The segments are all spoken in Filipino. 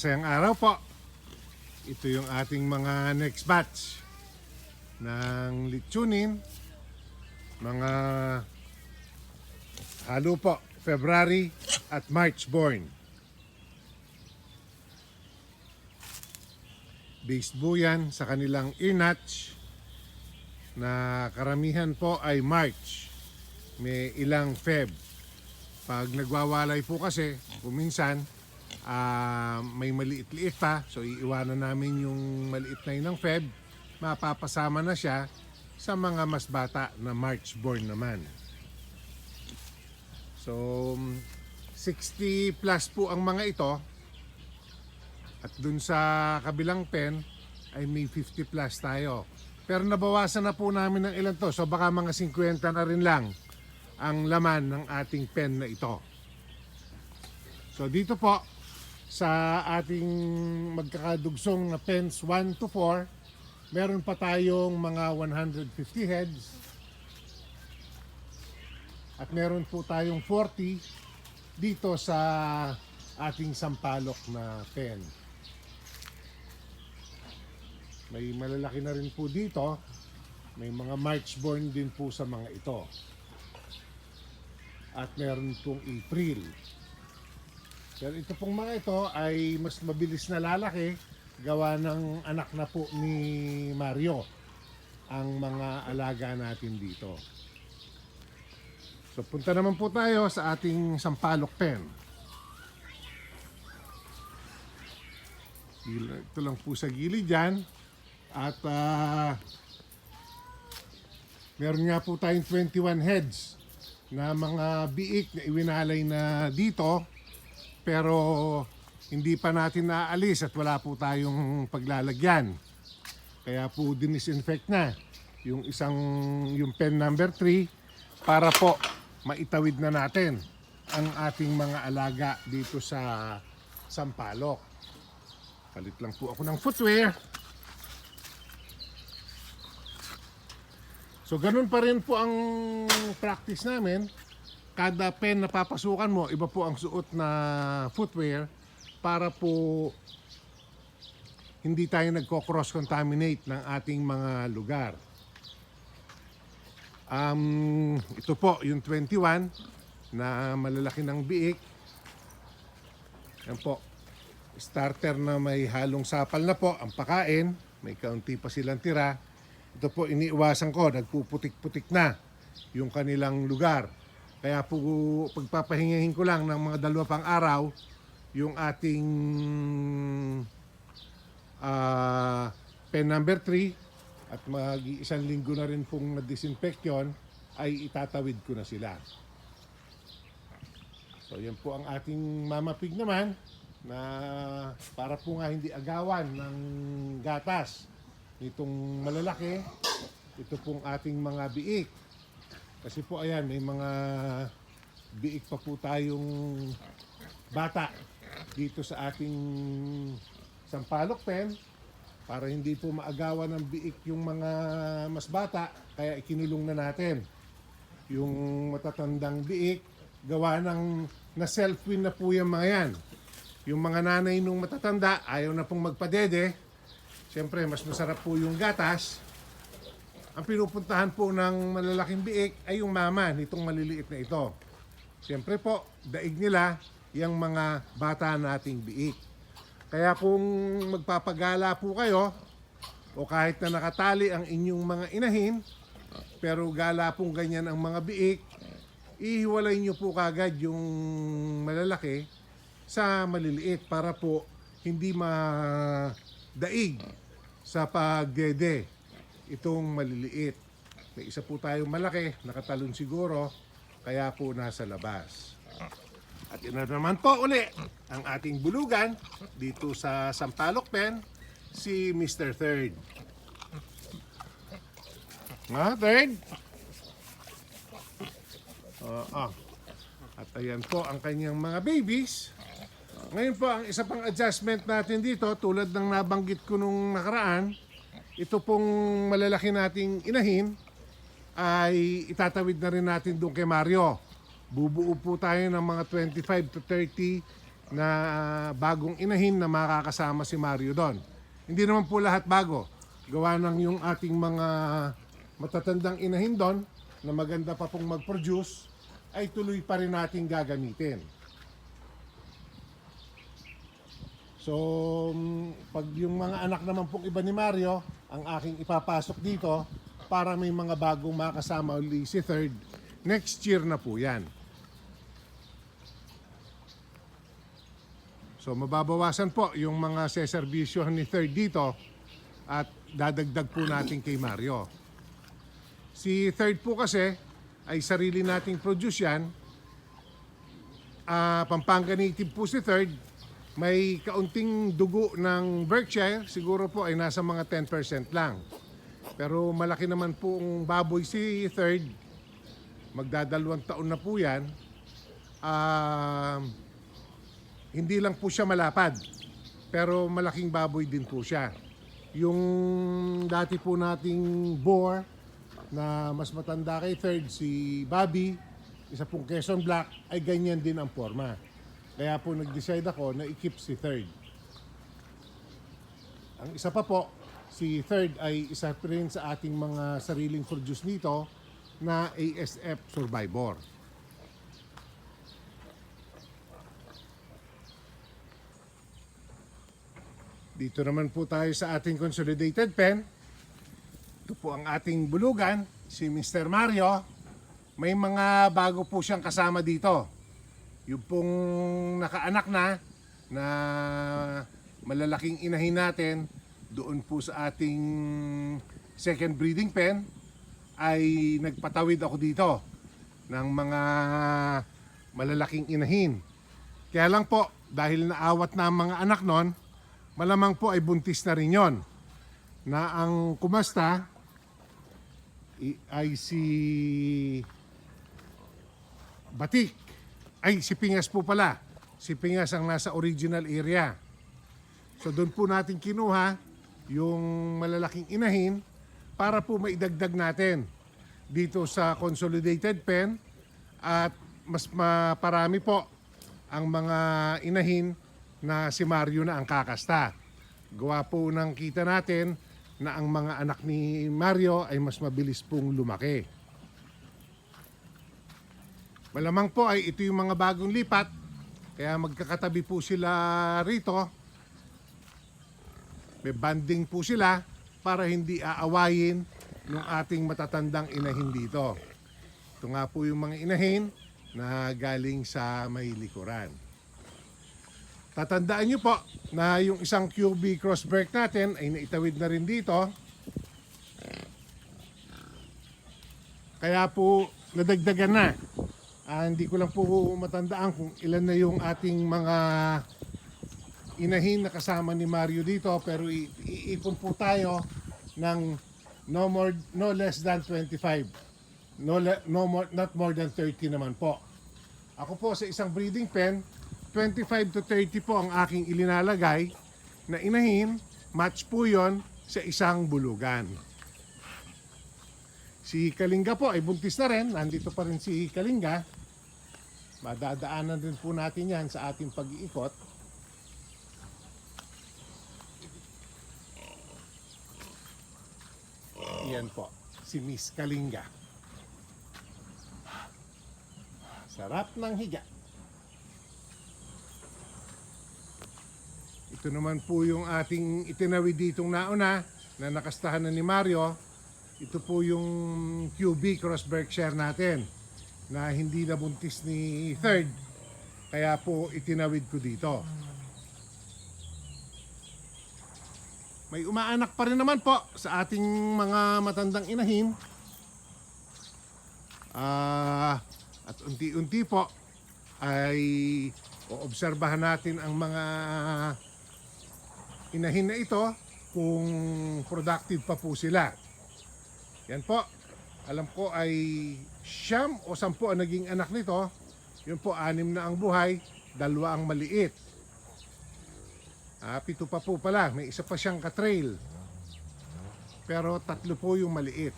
masayang araw po. Ito yung ating mga next batch ng litsunin. Mga halo po, February at March born. Based po yan sa kanilang ear notch na karamihan po ay March. May ilang Feb. Pag nagwawalay po kasi, kuminsan, ah, may maliit-liit pa. So iiwanan namin yung maliit na yun ng Feb. Mapapasama na siya sa mga mas bata na March born naman. So, 60 plus po ang mga ito. At dun sa kabilang pen ay may 50 plus tayo. Pero nabawasan na po namin ng ilan to. So baka mga 50 na rin lang ang laman ng ating pen na ito. So dito po sa ating magkakadugsong na pens 1 to 4, meron pa tayong mga 150 heads. At meron po tayong 40 dito sa ating sampalok na pen. May malalaki na rin po dito. May mga March born din po sa mga ito. At meron pong April. Pero ito pong mga ito ay mas mabilis na lalaki gawa ng anak na po ni Mario ang mga alaga natin dito. So punta naman po tayo sa ating sampalok pen. Ito lang po sa gilid dyan. At ah, meron nga po tayong 21 heads na mga biik na iwinalay na dito. Pero hindi pa natin naaalis at wala po tayong paglalagyan. Kaya po dinisinfect na yung isang yung pen number 3 para po maitawid na natin ang ating mga alaga dito sa Sampalok. Palit lang po ako ng footwear. So ganun pa rin po ang practice namin. Kada pen na papasukan mo, iba po ang suot na footwear para po hindi tayo nagko-cross contaminate ng ating mga lugar. Um, ito po yung 21 na malalaki ng biik. Yan po. Starter na may halong sapal na po ang pakain. May kaunti pa silang tira. Ito po iniiwasan ko, nagpuputik-putik na yung kanilang lugar. Kaya po pagpapahingahin ko lang ng mga dalawa pang araw yung ating ah, pen number 3 at mag isang linggo na rin pong na-disinfect yun, ay itatawid ko na sila. So yan po ang ating mama pig naman na para po nga hindi agawan ng gatas nitong malalaki. Ito pong ating mga biik. Kasi po ayan, may mga biik pa po tayong bata dito sa ating sampalok pen para hindi po maagawan ng biik yung mga mas bata kaya ikinulong na natin yung matatandang biik. Gawa ng na self-win na po yung mga yan. Yung mga nanay nung matatanda ayaw na pong magpadede. Siyempre, mas masarap po yung gatas. Ang pinupuntahan po ng malalaking biik ay yung mama nitong maliliit na ito. Siyempre po, daig nila yung mga bata nating biik. Kaya kung magpapagala po kayo, o kahit na nakatali ang inyong mga inahin, pero gala pong ganyan ang mga biik, ihiwalay nyo po kagad yung malalaki sa maliliit para po hindi ma-daig sa pagdede itong maliliit. May isa po tayong malaki, nakatalon siguro, kaya po nasa labas. At ina naman po uli ang ating bulugan dito sa Sampalok Pen, si Mr. Third. Nga, Third? Oo. At ayan po ang kanyang mga babies. Ngayon po, ang isa pang adjustment natin dito, tulad ng nabanggit ko nung nakaraan, ito pong malalaki nating inahin, ay itatawid na rin natin doon kay Mario. Bubuo po tayo ng mga 25 to 30 na bagong inahin na makakasama si Mario doon. Hindi naman po lahat bago. Gawa ng yung ating mga matatandang inahin doon na maganda pa pong mag-produce ay tuloy pa rin nating gagamitin. So, mm, pag yung mga anak naman pong iba ni Mario, ang aking ipapasok dito para may mga bagong makasama uli si third. Next year na po yan. So, mababawasan po yung mga seservisyohan ni third dito at dadagdag po natin kay Mario. Si third po kasi ay sarili nating produce yan. Ah, Pampanga native po si third. May kaunting dugo ng Berkshire, siguro po ay nasa mga 10% lang. Pero malaki naman po ang baboy si third. Magdadalawang taon na po yan. Ah, hindi lang po siya malapad, pero malaking baboy din po siya. Yung dati po nating boar na mas matanda kay third, si Bobby, isa pong Quezon Black, ay ganyan din ang forma. Kaya po nag-decide ako na i-keep si third. Ang isa pa po, si third ay isa rin sa ating mga sariling produce nito na ASF Survivor. Dito naman po tayo sa ating consolidated pen. Ito po ang ating bulugan, si Mr. Mario. May mga bago po siyang kasama dito. Yung pong nakaanak na, na malalaking inahin natin, doon po sa ating second breeding pen, ay nagpatawid ako dito ng mga malalaking inahin. Kaya lang po, dahil naawat na ang mga anak nun, malamang po ay buntis na rin yon. Na ang kumasta ay si Batik. Ay, si Pingas po pala. Si Pingas ang nasa original area. So doon po natin kinuha yung malalaking inahin para po maidagdag natin dito sa consolidated pen at mas maparami po ang mga inahin na si Mario na ang kakasta. Gawa po ng kita natin na ang mga anak ni Mario ay mas mabilis pong lumaki. Malamang po ay ito yung mga bagong lipat, kaya magkakatabi po sila rito. May banding po sila para hindi aawayin ng ating matatandang inahin dito. Ito nga po yung mga inahin na galing sa may likuran. Tatandaan nyo po na yung isang QB crossbreak natin ay naitawid na rin dito. Kaya po nadagdagan na. Ah, hindi ko lang po matandaan kung ilan na yung ating mga inahin na kasama ni Mario dito pero iipon po tayo ng no more no less than 25. No le- no more not more than 30 naman po. Ako po sa isang breeding pen 25 to 30 po ang aking ilinalagay na inahin, match po yon sa isang bulugan. Si Kalinga po ay buntis na rin, nandito pa rin si Kalinga. Madadaanan din po natin yan sa ating pag-iikot. Yan po, si Miss Kalinga. Sarap ng higa. Ito naman po yung ating itinawid ditong nauna na nakastahan na ni Mario. Ito po yung QB Cross Berkshire natin na hindi nabuntis ni third. Kaya po itinawid ko dito. May umaanak pa rin naman po sa ating mga matandang inahin. Ah, at unti-unti po ay oobserbahan natin ang mga inahin na ito kung productive pa po sila. Yan po. Alam ko ay siyam o sampu ang naging anak nito. Yun po, anim na ang buhay, dalawa ang maliit. Ah, pito pa po pala, may isa pa siyang katrail. Pero tatlo po yung maliit.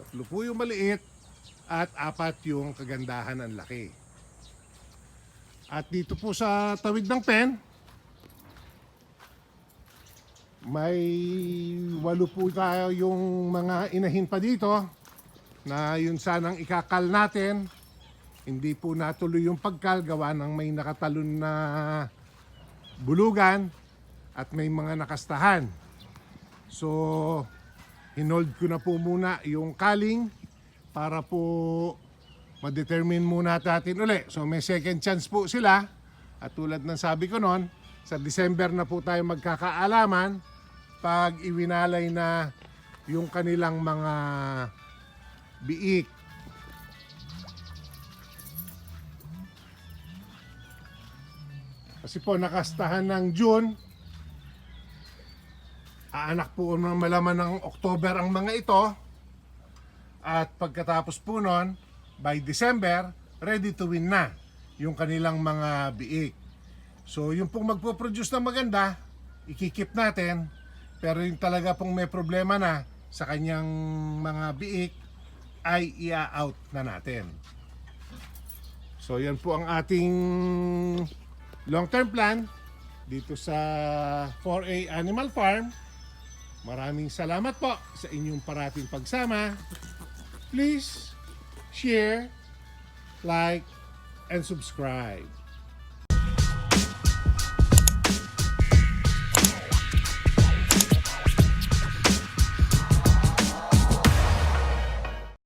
Tatlo po yung maliit at apat yung kagandahan ang laki. At dito po sa tawid ng pen, may walo po tayo yung mga inahin pa dito na yun sanang ikakal natin. Hindi po natuloy yung pagkal gawa ng may nakatalon na bulugan at may mga nakastahan. So, hinold ko na po muna yung kaling para po ma-determine muna natin uli. So, may second chance po sila. At tulad ng sabi ko noon, sa December na po tayo magkakaalaman pag iwinalay na yung kanilang mga biik. Kasi po nakastahan ng June, aanak po ng malaman ng October ang mga ito. At pagkatapos po nun, by December, ready to win na yung kanilang mga biik. So yung pong magpo-produce na maganda, ikikip natin. Pero yung talaga pong may problema na sa kanyang mga biik, ay ia-out na natin. So yan po ang ating long-term plan dito sa 4A Animal Farm. Maraming salamat po sa inyong parating pagsama. Please share, like, and subscribe.